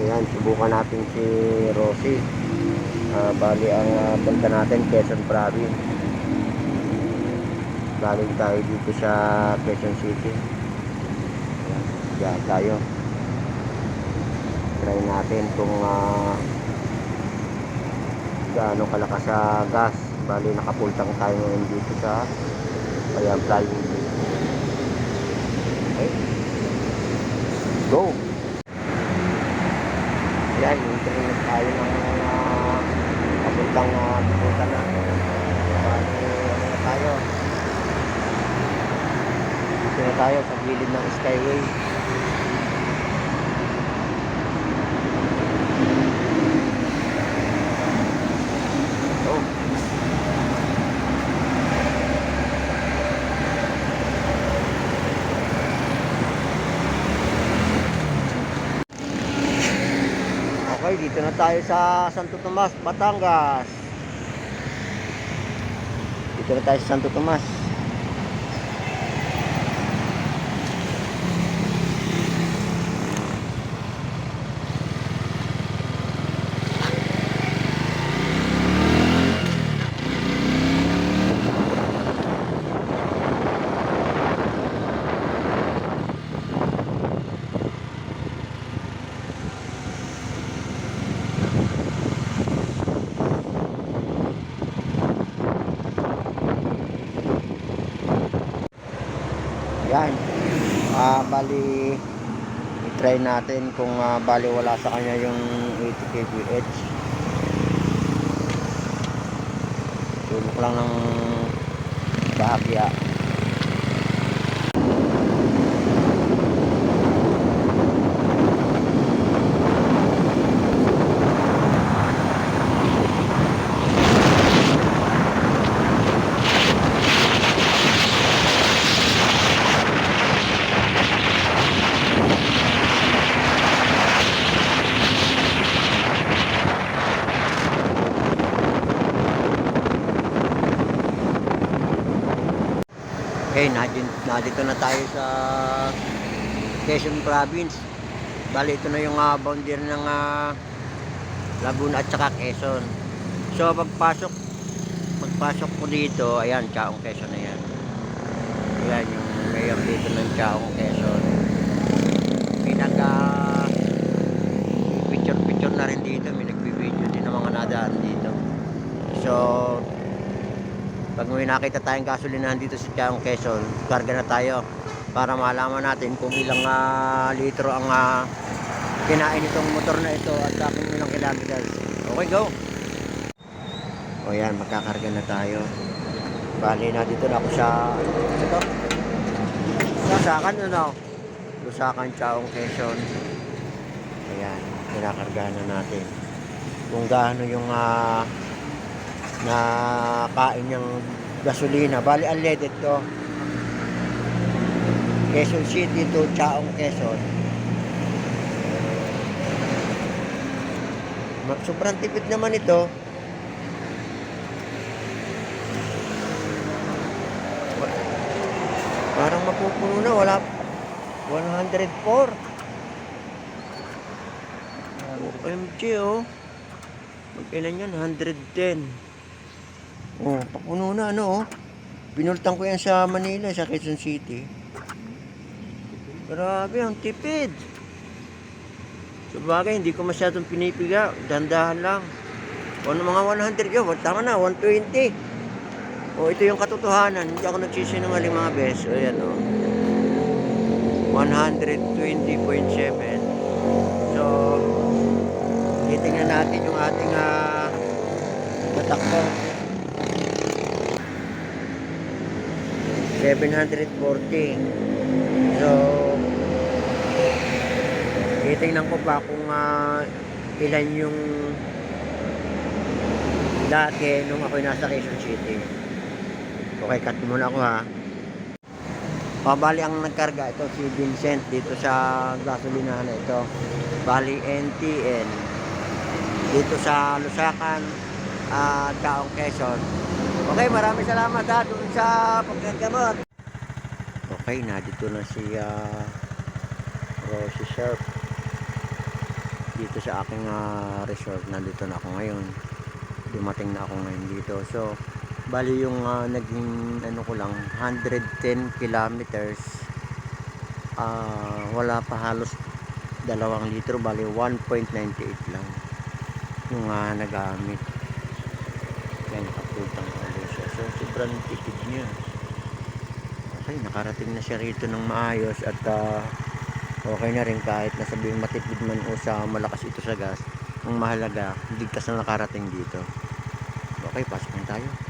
Ayan, subukan natin si Rosie. Ah, bali ang ah, punta natin, Quezon Province. Galing tayo dito sa Quezon City. Ayan, diyan tayo. Try natin kung ah, gaano kalakas sa gas. Bali, nakapultang tayo ngayon dito sa kaya flying. Okay. Go! Yan, internet tayo ng uh, papuntang uh, papunta na. Ano na tayo? Dito na tayo sa gilid ng Skyway. Oh. Okay, dito na tayo sa Santo Tomas, Batangas. Dito na tayo sa Santo Tomas. Yan. Ah, bali i-try natin kung ah, bali wala sa kanya yung 80 kVH. Tulok lang ng bahagya. Okay, nadito, nadito na tayo sa Quezon Province. Bali, ito na yung uh, boundary ng ah, Laguna at saka Quezon. So, pagpasok, pagpasok ko dito, ayan, Chaong Quezon na yan. Ayan, yung mayor dito ng Chaong Quezon. Pinaga picture-picture na rin dito. May nagbibideo din ng mga nadaan dito. So, pag may nakita tayong gasolinahan dito sa Tiang Quezon, karga na tayo para malaman natin kung ilang ah, litro ang ah, kinain itong motor na ito at uh, kung ilang kilometers. Okay, go! O yan, magkakarga na tayo. Bali na dito na ako sa... Ito? Lusakan, ano? Lusakan, Chaong Quezon. Ayan, kinakargahan na natin. Kung gaano yung ah, na kain niyang gasolina. Bali, unleaded to. Quezon City to Chaong Quezon. Sobrang tipid naman ito. Parang mapupuno na. Wala. 104. OMG oh. Magkailan yan? 110. Oh, papuno na ano oh. Binultang ko yan sa Manila, sa Quezon City. Grabe, ang tipid. Sa bagay, hindi ko masyadong pinipiga. Dandahan lang. O ano, mga 100 yun, tama na, 120. O ito yung katotohanan. Hindi ako nagsisinungaling mga beso. Ayan o. 120.7. So, titingnan natin yung ating uh, tatakbo. 740. So, titingnan ko pa kung ah, ilan yung dati nung ako'y nasa Quezon City. Okay, cut muna ako ha. O, bali ang nagkarga ito si Vincent dito sa gasolina na ito. Bali NTN dito sa Lusakan at Kaong Quezon. Okay, maraming salamat ha dun sa pagkagamot. Okay, na dito na si uh, Rosie Sharp. dito sa aking ah, resort. Nandito na ako ngayon. Dumating na ako ngayon dito. So, bali yung ah, naging ano ko lang 110 kilometers ah wala pa halos dalawang litro bali 1.98 lang yung ah, nagamit kaya nakapuntang ulit siya so sobrang tipid niya. Okay nakarating na siya rito ng maayos at ah, okay na rin kahit na sabihin matipid man o sa malakas ito sa gas. Ang mahalaga ligtas na nakarating dito. Okay pasok na tayo